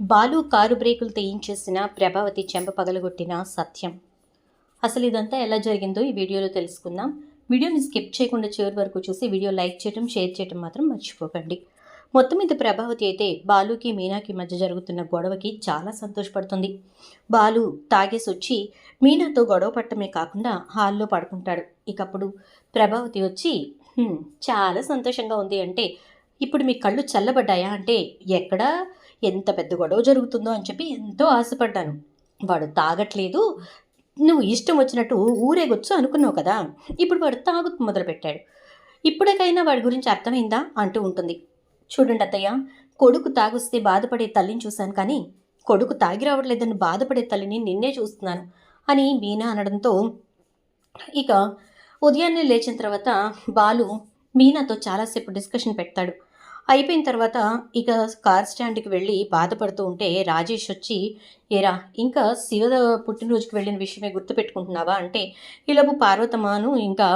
Balu car బ్రేకులు తెయించేసిన ప్రభావతి చెంప పగలగొట్టిన సత్యం. అసలు ఇదంతా ఎలా జరిగిందో ఈ వీడియోలో తెలుసుకుందాం. వీడియోని స్కిప్ చేయకుండా చివరి వరకు చూసి వీడియో లైక్ చేయడం షేర్ చేయడం మాత్రం మర్చిపోకండి. మొత్తం మీద ప్రభావతి అయితే బాలుకి మీనాకి మధ్య జరుగుతున్న గొడవకి చాలా సంతోషపడుతుంది. బాలు తాగేసి వచ్చి మీనాతో గొడవ పట్టమే కాకుండా హాల్లో పడుకుంటాడు. ఇకప్పుడు ప్రభావతి వచ్చి చాలా సంతోషంగా ఉంది అంటే ఇప్పుడు మీ కళ్ళు చల్లబడ్డాయా? అంటే ఎక్కడా ఎంత పెద్ద గొడవ జరుగుతుందో అని చెప్పి ఎంతో ఆశపడ్డాను. వాడు తాగట్లేదు. నువ్వు ఇష్టం వచ్చినట్టు ఊరేగొచ్చు అనుకున్నావు కదా. ఇప్పుడు వాడు తాగు మొదలుపెట్టాడు. ఇప్పటికైనా వాడి గురించి అర్థమైందా? అంటూ ఉంటుంది. చూడండి అత్తయ్య కొడుకు తాగుస్తే బాధపడే తల్లిని చూశాను కానీ కొడుకు తాగి రావట్లేదని బాధపడే తల్లిని నిన్నే చూస్తున్నాను అని మీనా అనడంతో ఇక ఉదయాన్నే లేచిన తర్వాత బాలు మీనాతో చాలాసేపు డిస్కషన్ పెడతాడు. అయిపోయిన తర్వాత ఇక కార్ స్టాండ్కి వెళ్ళి బాధపడుతూ ఉంటే రాజేష్ వచ్చి ఏరా ఇంకా శివ పుట్టినరోజుకి వెళ్ళిన విషయమే గుర్తుపెట్టుకుంటున్నావా? అంటే ఇలాపు పార్వతమ్మను ఇంకా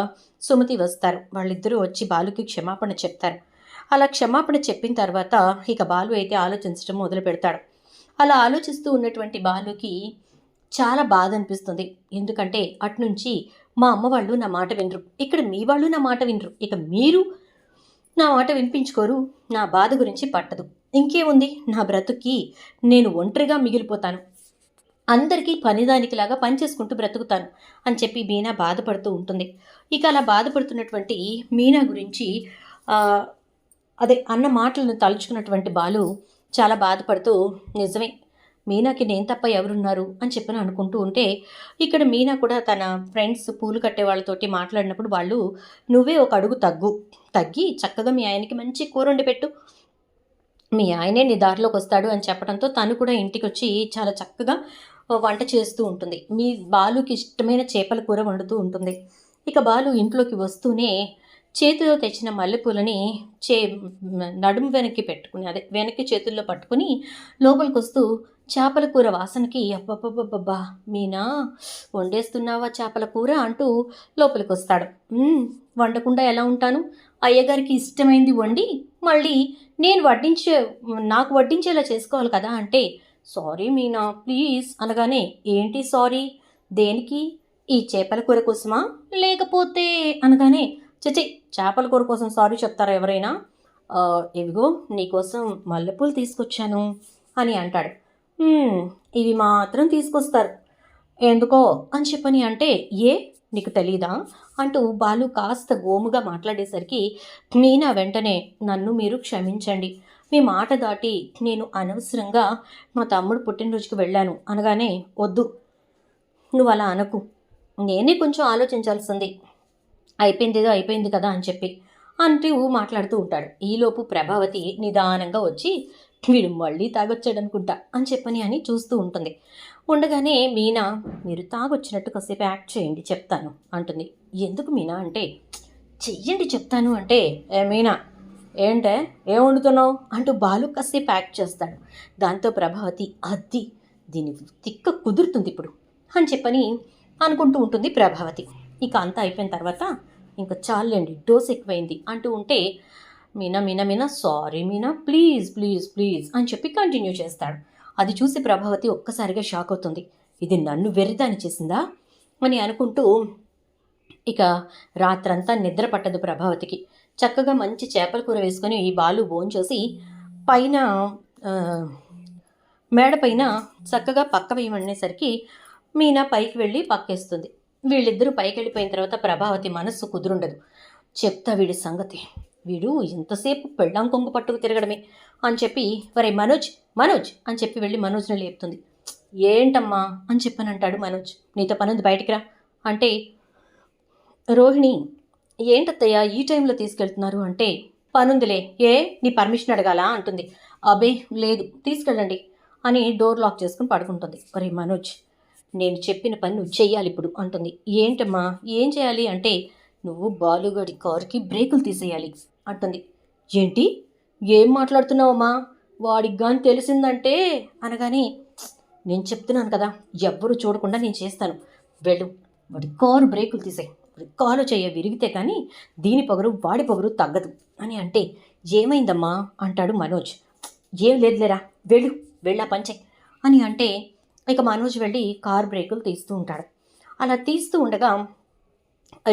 సుమతి వస్తారు. వాళ్ళిద్దరూ వచ్చి బాలుకి క్షమాపణ చెప్తారు. అలా క్షమాపణ చెప్పిన తర్వాత ఇక బాలు అయితే ఆలోచించడం మొదలు పెడతాడు. అలా ఆలోచిస్తూ ఉన్నటువంటి బాలుకి చాలా బాధ అనిపిస్తుంది. ఎందుకంటే అట్నుంచి మా అమ్మ వాళ్ళు నా మాట వినరు. ఇక్కడ మీ వాళ్ళు నా మాట వినరు. ఇక మీరు నా మాట వినిపించుకోరు. నా బాధ గురించి పట్టదు. ఇంకేముంది? నా బ్రతుక్కి నేను ఒంటరిగా మిగిలిపోతాను. అందరికీ పనిదానికిలాగా పనిచేసుకుంటూ బ్రతుకుతాను అని చెప్పి మీనా బాధపడుతూ ఉంటుంది. ఇక అలా బాధపడుతున్నటువంటి మీనా గురించి అదే అన్న మాటలను తలుచుకున్నటువంటి బాలు చాలా బాధపడుతూ నిజమే మీనాకి నేను తప్ప ఎవరున్నారు అని చెప్పని అనుకుంటూ ఉంటే ఇక్కడ మీనా కూడా తన ఫ్రెండ్స్ పూలు కట్టే వాళ్ళతోటి మాట్లాడినప్పుడు వాళ్ళు నువ్వే ఒక అడుగు తగ్గు. తగ్గి చక్కగా మీ ఆయనకి మంచి కూర వండి పెట్టు. మీ ఆయనే నీ దారిలోకి వస్తాడు అని చెప్పడంతో తను కూడా ఇంటికి వచ్చి చాలా చక్కగా వంట చేస్తూ ఉంటుంది. మీ బాలుకి ఇష్టమైన చేపల కూర వండుతూ ఉంటుంది. ఇక బాలు ఇంట్లోకి వస్తూనే చేతిలో తెచ్చిన మల్లెపూలని చే నడుము వెనక్కి పెట్టుకుని అదే వెనక్కి చేతుల్లో పట్టుకుని లోపలికి వస్తూ చేపల కూర వాసనకి అబ్బబ్బబ్బబ్బా మీనా వండేస్తున్నావా చేపల కూర అంటూ లోపలికి వస్తాడు వండకుండా ఎలా ఉంటాను? అయ్యగారికి ఇష్టమైంది వండి మళ్ళీ నేను వడ్డించే నాకు వడ్డించేలా చేసుకోవాలి కదా అంటే సారీ మీనా ప్లీజ్ అనగానే ఏంటి సారీ? దేనికి? ఈ చేపల కూర కోసమా? లేకపోతే అనగానే చచి చేపల కూర కోసం సారీ చెప్తారా ఎవరైనా? ఇవిగో నీకోసం మల్లెపూలు తీసుకొచ్చాను అని అంటాడు. ఇవి మాత్రం తీసుకొస్తారు. ఎందుకో? అని చెప్పని అంటే ఏ? నీకు తెలీదా? అంటూ బాలు కాస్త గోముగా మాట్లాడేసరికి మీనా వెంటనే నన్ను మీరు క్షమించండి. మీ మాట దాటి నేను అనవసరంగా మా తమ్ముడు పుట్టినరోజుకి వెళ్ళాను. అనగానే వద్దు. నువ్వు అలా అనకు. నేనే కొంచెం ఆలోచించాల్సింది. అయిపోయిందేదో అయిపోయింది కదా అని చెప్పి అంటూ మాట్లాడుతూ ఉంటాడు. ఈలోపు ప్రభావతి నిదానంగా వచ్చి వీడు మళ్ళీ తాగొచ్చాడనుకుంటా అని చెప్పని అని చూస్తూ ఉంటుంది. ఉండగానే మీనా మీరు తాగొచ్చినట్టు కాసేపు యాక్ట్ చేయండి చెప్తాను అంటుంది. ఎందుకు మీనా అంటే చెయ్యండి చెప్తాను అంటే ఏ మీనా ఏంటే ఏం వండుతున్నావు? అంటూ బాలు కాసేపు యాక్ట్ చేస్తాడు. దాంతో ప్రభావతి అద్ది దీని తిక్క కుదురుతుంది ఇప్పుడు అని చెప్పని అనుకుంటూ ఉంటుంది ప్రభావతి. ఇక అంతా అయిపోయిన తర్వాత ఇంకా చాలండి డోస్ ఎక్కువైంది అంటూ ఉంటే Meena Meena Meena sorry Meena please please please అని చెప్పి కంటిన్యూ చేస్తాడు. అది చూసి ప్రభావతి ఒక్కసారిగా షాక్ అవుతుంది. ఇది నన్ను వెర్రిదాని చేసిందా? అని అనుకుంటూ ఇక రాత్రంతా నిద్ర పట్టదు ప్రభావతికి. చక్కగా మంచి చేపల కూర వేసుకొని ఈ బాలు భోంచేసి పైన మేడపైన మేడ పైన చక్కగా పక్క వేయమనేసరికి మీనా పైకి వెళ్ళి పక్కేస్తుంది. వీళ్ళిద్దరూ పైకి వెళ్ళిపోయిన తర్వాత ప్రభావతి మనస్సు కుదురుండదు. చెప్తా వీడి సంగతి. వీడు ఎంతసేపు పెళ్ళాం కొంగు పట్టుకు తిరగడమే అని చెప్పి వరే మనోజ్ మనోజ్ అని చెప్పి వెళ్ళి మనోజ్ని లేపుతుంది. ఏంటమ్మా అని చెప్పని అంటాడు మనోజ్. నీతో పనుంది బయటికి రా అంటే రోహిణి ఏంటత్తయ్య ఈ టైంలో తీసుకెళ్తున్నారు? అంటే పనుందిలే ఏ నీ పర్మిషన్ అడగాలా? అంటుంది. అబే లేదు తీసుకెళ్ళండి అని డోర్ లాక్ చేసుకుని పడుకుంటుంది. ఒరే మనోజ్ నేను చెప్పిన పని నువ్వు చెయ్యాలి ఇప్పుడు అంటుంది. ఏంటమ్మా ఏం చేయాలి? అంటే నువ్వు బాలుగడి కారుకి బ్రేకులు తీసేయాలి. అంటుంది. ఏంటి? ఏం మాట్లాడుతున్నావమ్మా? వాడికి కానీ తెలిసిందంటే? అనగానే నేను చెప్తున్నాను కదా ఎవ్వరూ చూడకుండా నేను చేస్తాను. వెళ్ళు. వాడి కారు బ్రేకులు తీసేయి. కాలు చేయ చెయ్య విరిగితే కానీ దీని పొగరు వాడి పొగరు తగ్గదు. అని అంటే ఏమైందమ్మా? అంటాడు మనోజ్. ఏం లేదులేరా వెళ్ళు వెళ్ళా పంచే అని అంటే ఇక మనోజ్ వెళ్ళి కార్ బ్రేకులు తీస్తూ ఉంటాడు. అలా తీస్తూ ఉండగా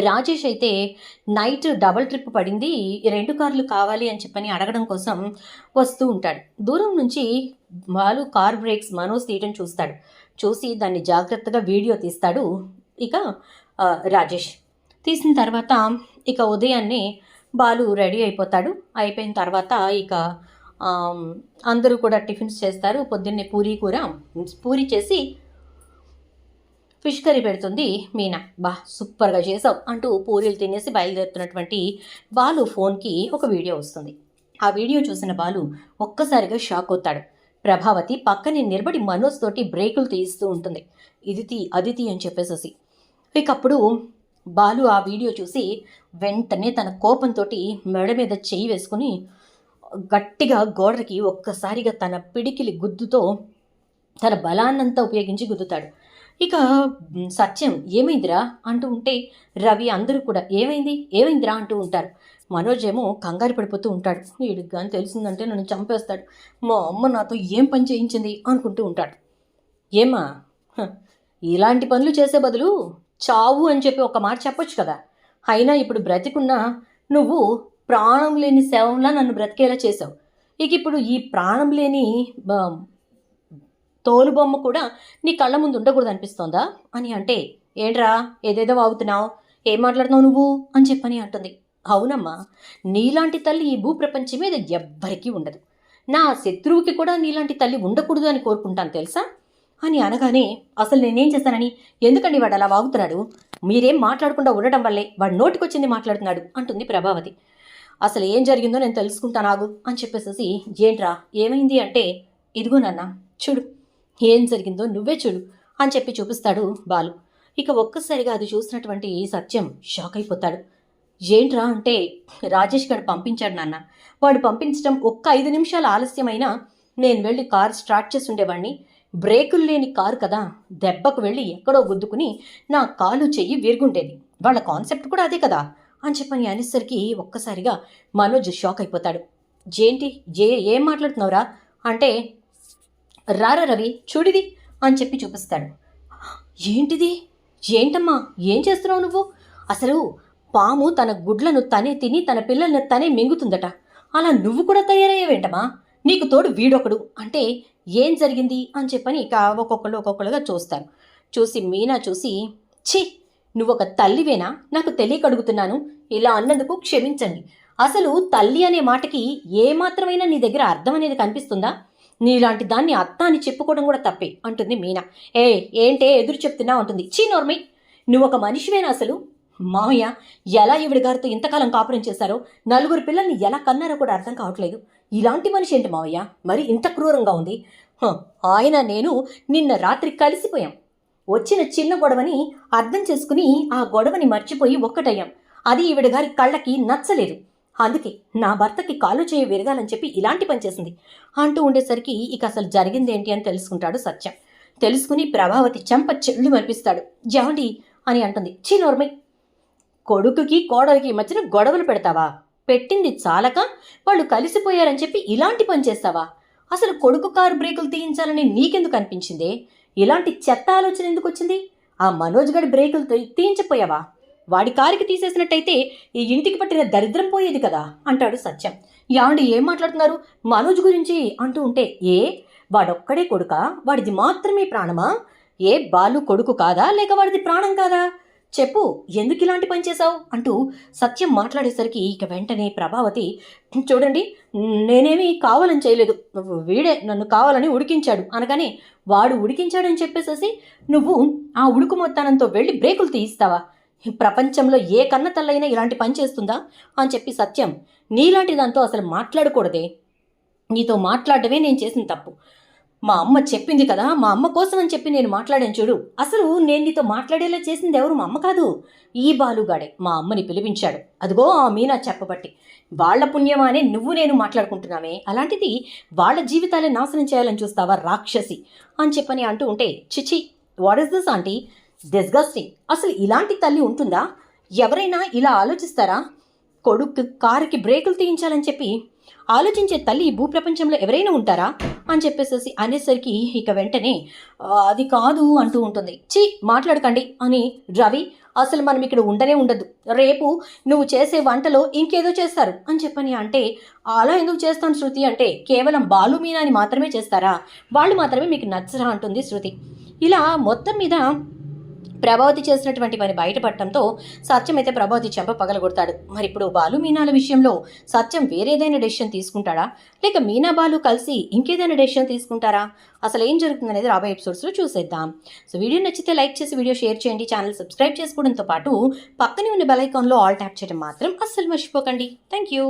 రాజేష్ అయితే నైట్ డబల్ ట్రిప్ పడింది ఈ రెండు కార్లు కావాలి అని చెప్పని అడగడం కోసం వస్తూ ఉంటాడు. దూరం నుంచి వాళ్ళు కార్ బ్రేక్స్ మనోజ్ తీయటం చూస్తాడు. చూసి దాన్ని జాగ్రత్తగా వీడియో తీస్తాడు ఇక రాజేష్. తీసిన తర్వాత ఇక ఉదయాన్నే బాలు రెడీ అయిపోతాడు. అయిపోయిన తర్వాత ఇక అందరూ కూడా టిఫిన్స్ చేస్తారు. పొద్దున్నే పూరీ కూర పూరి చేసి ఫిష్ కర్రీ పెడుతుంది. మీనా బా సూపర్గా చేసావు అంటూ పూరీలు తినేసి బయలుదేరుతున్నటువంటి బాలు ఫోన్కి ఒక వీడియో వస్తుంది. ఆ వీడియో చూసిన బాలు ఒక్కసారిగా షాక్ అవుతాడు. ప్రభావతి పక్కనే నిలబడి మనోజ్ తోటి బ్రేకులు తీస్తూ ఉంటుంది. ఇది తీ అది తీ అని చెప్పేసేసి. ఇక అప్పుడు బాలు ఆ వీడియో చూసి వెంటనే తన కోపంతో మెడ మీద చెయ్యి వేసుకుని గట్టిగా గోడకి ఒక్కసారిగా తన పిడికిలి గుద్దుతో తన బలాన్నంతా ఉపయోగించి గుద్దుతాడు. ఇక సత్యం ఏమైందిరా అంటూ ఉంటే రవి అందరూ కూడా ఏమైంది? ఏమైందిరా? అంటూ ఉంటారు. మనోజ్ ఏమో కంగారు పడిపోతూ ఉంటాడు. వీడికి కానీ తెలిసిందంటే నన్ను చంపేస్తాడు. మా అమ్మ నాతో ఏం పని చేయించింది? అనుకుంటూ ఉంటాడు. ఏమా ఇలాంటి పనులు చేసే బదులు చావు అని చెప్పి ఒక మాట చెప్పొచ్చు కదా? అయినా ఇప్పుడు బ్రతికున్నా నువ్వు ప్రాణం లేని శవంలా నన్ను బ్రతికేలా చేసావు. ఇక ఇప్పుడు ఈ ప్రాణం లేని తోలుబొమ్మ తోలు బొమ్మ కూడా నీ కళ్ళ ముందు ఉండకూడదు అనిపిస్తోందా? అని అంటే ఏంట్రా ఏదేదో వాగుతున్నావు? ఏం మాట్లాడుతున్నావు నువ్వు? అని చెప్పని అంటుంది. అవునమ్మా నీలాంటి తల్లి ఈ భూప్రపంచం మీద ఎవ్వరికీ ఉండదు. నా శత్రువుకి కూడా నీలాంటి తల్లి ఉండకూడదు అని కోరుకుంటాను తెలుసా? అని అనగానే అసలు నేనేం చేశానని ఎందుకండి వాడు అలా వాగుతున్నాడు? మీరేం మాట్లాడకుండా ఉండటం వల్లే వాడు నోటికొచ్చింది మాట్లాడుతున్నాడు అంటుంది ప్రభావతి. అసలు ఏం జరిగిందో నేను తెలుసుకుంటాను ఆగు అని చెప్పేసేసి ఏంట్రా ఏమైంది? అంటే ఇదిగో నాన్న చూడు ఏం జరిగిందో నువ్వే చూడు అని చెప్పి చూపిస్తాడు బాలు. ఇక ఒక్కసారిగా అది చూసినటువంటి సత్యం షాక్ అయిపోతాడు. ఏంట్రా అంటే రాజేష్ గారు పంపించాడు నాన్న. వాడు పంపించడం ఒక్క ఐదు నిమిషాల ఆలస్యమైనా నేను వెళ్ళి కారు స్టార్ట్ చేసి ఉండేవాడిని బ్రేకులు లేని కారు కదా దెబ్బకు వెళ్ళి ఎక్కడో గుద్దుకుని నా కాలు చెయ్యి విరుగుండేది. వాళ్ళ కాన్సెప్ట్ కూడా అదే కదా అని చెప్పని అనేసరికి ఒక్కసారిగా మనోజ్ షాక్ అయిపోతాడు. ఏంటి ఏ ఏం మాట్లాడుతున్నావురా? అంటే రారా రవి చూడిది అని చెప్పి చూపిస్తాడు. ఏంటిది? ఏంటమ్మా? ఏం చేస్తున్నావు నువ్వు? అసలు పాము తన గుడ్లను తనే తిని తన పిల్లల్ని తనే మింగుతుందట. అలా నువ్వు కూడా తయారయ్యేవేంటమ్మా? నీకు తోడు వీడొకడు. అంటే ఏం జరిగింది అని చెప్పని ఇక ఒక్కొక్కరు ఒక్కొక్కరుగా చూస్తారు. చూసి మీనా చూసి ఛీ! నువ్వు ఒక తల్లివేనా? నాకు తెలియక అడుగుతున్నాను. ఇలా అన్నందుకు క్షమించండి. అసలు తల్లి అనే మాటకి ఏమాత్రమైనా నీ దగ్గర అర్థం అనేది కనిపిస్తుందా? నీలాంటి దాన్ని అత్త అని చెప్పుకోవడం కూడా తప్పే అంటుంది మీనా. ఏ ఏంటే ఎదురు చెప్తున్నా అంటుంది. చీ నోర్మి నువ్వు ఒక మనిషివేనా అసలు? మామయ్య ఎలా ఈవిడ గారితో ఇంతకాలం కాపురం చేశారో నలుగురు పిల్లల్ని ఎలా కన్నారో కూడా అర్థం కావట్లేదు. ఇలాంటి మనిషి ఏంటి మావయ్య? మరి ఇంత క్రూరంగా ఉంది? హ, ఆయన నేను నిన్న రాత్రి కలిసిపోయాం. వచ్చిన చిన్న గొడవని అర్థం చేసుకుని ఆ గొడవని మర్చిపోయి ఒక్కటయ్యాం. అది ఈవిడ గారి కళ్ళకి నచ్చలేదు. అందుకే నా భర్తకి కాలు చేయి విరగాలని చెప్పి ఇలాంటి పని చేసింది. అంటూ ఉండేసరికి ఇక అసలు జరిగింది ఏంటి అని తెలుసుకుంటాడు సత్యం. తెలుసుకుని ప్రభావతి చెంప చెల్లు మరిపిస్తాడు. జవండి అని అంటుంది. చీ కొడుకుకి కోడలికి మధ్యన గొడవలు పెడతావా? పెట్టింది చాలక? వాళ్ళు కలిసిపోయారని చెప్పి ఇలాంటి పని చేస్తావా? అసలు కొడుకు కారు బ్రేకులు తీయించాలని నీకెందుకు అనిపించిందే? ఇలాంటి చెత్త ఆలోచన ఎందుకు వచ్చింది? ఆ మనోజ్ గడి బ్రేకులు తీయించిపోయావా తీయించపోయావా వాడి కారికి తీసేసినట్టయితే ఈ ఇంటికి పట్టిన దరిద్రం పోయేది కదా అంటాడు సత్యం. యావండి ఏం మాట్లాడుతున్నారు? మనోజ్ గురించి అంటూ ఉంటే ఏ? వాడొక్కడే కొడుకా? వాడిది మాత్రమే ప్రాణమా? ఏ బాలు కొడుకు కాదా? లేక వాడిది ప్రాణం కాదా? చెప్పు ఎందుకు ఇలాంటి పని చేశావు? అంటూ సత్యం మాట్లాడేసరికి ఇక వెంటనే ప్రభావతి చూడండి నేనేమి కావాలని చేయలేదు. వీడే నన్ను కావాలని ఉడికించాడు. అనగానే వాడు ఉడికించాడని చెప్పేసేసి నువ్వు ఆ ఉడుకు మొత్తానంతో వెళ్ళి బ్రేకులు తీయిస్తావా? ప్రపంచంలో ఏ కన్న తల్లైనా ఇలాంటి పని చేస్తుందా? అని చెప్పి సత్యం నీలాంటి దాంతో అసలు మాట్లాడకూడదే. నీతో మాట్లాడటమే నేను చేసిన తప్పు. మా అమ్మ చెప్పింది కదా మా అమ్మ కోసం అని చెప్పి నేను మాట్లాడాను చూడు. అసలు నేను నీతో మాట్లాడేలా చేసింది ఎవరు? మా అమ్మ కాదు. ఈ బాలుగాడే మా అమ్మని పిలిపించాడు. అదిగో ఆ మీనా చెప్పబట్టి వాళ్ళ పుణ్యమానే నువ్వు నేను మాట్లాడుకుంటున్నామే. అలాంటిది వాళ్ళ జీవితాలే నాశనం చేయాలని చూస్తావా రాక్షసి? అని చెప్పని అంటూ ఉంటే చిచి what is this aunty disgusting అసలు ఇలాంటి తల్లి ఉంటుందా? ఎవరైనా ఇలా ఆలోచిస్తారా? కొడుకు కారుకి బ్రేకులు తీయించాలని చెప్పి ఆలోచించే తల్లి ఈ భూప్రపంచంలో ఎవరైనా ఉంటారా? అని చెప్పేసేసి అనేసరికి ఇక వెంటనే అది కాదు అంటూ ఉంటుంది. చి మాట్లాడకండి అని రవి అసలు మనం ఇక్కడ ఉండనే ఉండదు. రేపు నువ్వు చేసే వంటలో ఇంకేదో చేస్తారు అని చెప్పని అంటే అలా ఎందుకు చేస్తాను శృతి? అంటే కేవలం బాలు మీనాని మాత్రమే చేస్తారా? వాళ్ళు మాత్రమే మీకు నచ్చరా? అంటుంది శృతి. ఇలా మొత్తం మీద ప్రభావతి చేసినటువంటి పని బయటపడటంతో సత్యం అయితే ప్రభావతి చెంప పగలగొడతాడు. మరి ఇప్పుడు బాలు మీనాల విషయంలో సత్యం వేరేదైనా డెసిషన్ తీసుకుంటాడా? లేక మీనా బాలు కలిసి ఇంకేదైనా డెసిషన్ తీసుకుంటారా? అసలు ఏం జరుగుతుందనేది రాబోయే ఎపిసోడ్స్లో చూసేద్దాం. సో వీడియో నచ్చితే లైక్ చేసి వీడియో షేర్ చేయండి. ఛానల్ సబ్స్క్రైబ్ చేసుకోవడంతో పాటు పక్కనే ఉన్న బెల్ ఐకాన్లో ఆల్ ట్యాప్ చేయడం మాత్రం అస్సలు మర్చిపోకండి. Thank you.